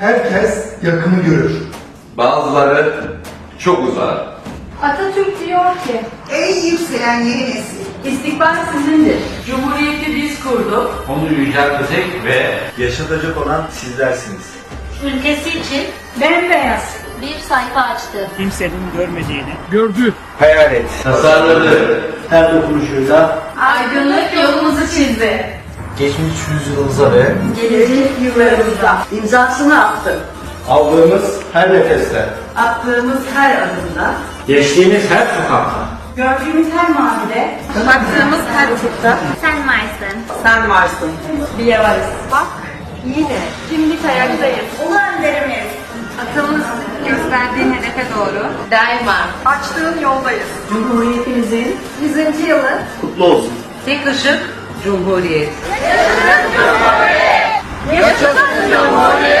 Herkes yakını görür. Bazıları çok uzar. Atatürk diyor ki, Ey yükselen yeni nesil. istikbal sizindir. Cumhuriyeti biz kurduk. Onu yüceltecek ve yaşatacak olan sizlersiniz. ülkesi için Bembeyaz. bir sayfa açtı. kimsenin görmediğini Hayal et. tasarladı. Her dokunuşuyla Aydınlık yolumuzu çizdi. Geçmiş yüzyılımıza ve Gelecek yıllarımıza. imzasını attı. aldığımız her nefeste, Attığımız her adımda, geçtiğimiz her sokakta, gördüğümüz her manide, baktığımız her ufukta Sen varsın. sen varsın. Bir varız. Bak yine dimdik ayaktayız. Ulu önderimiz. Atımız gösterdiğin hedefe doğru. Daima. Açtığın yoldayız. Cumhuriyetimizin 100. yılı. kutlu olsun. Tek ışık Cumhuriyet. Yurtsuzun Cumhuriyet. Yurtsuzun Cumhuriyet.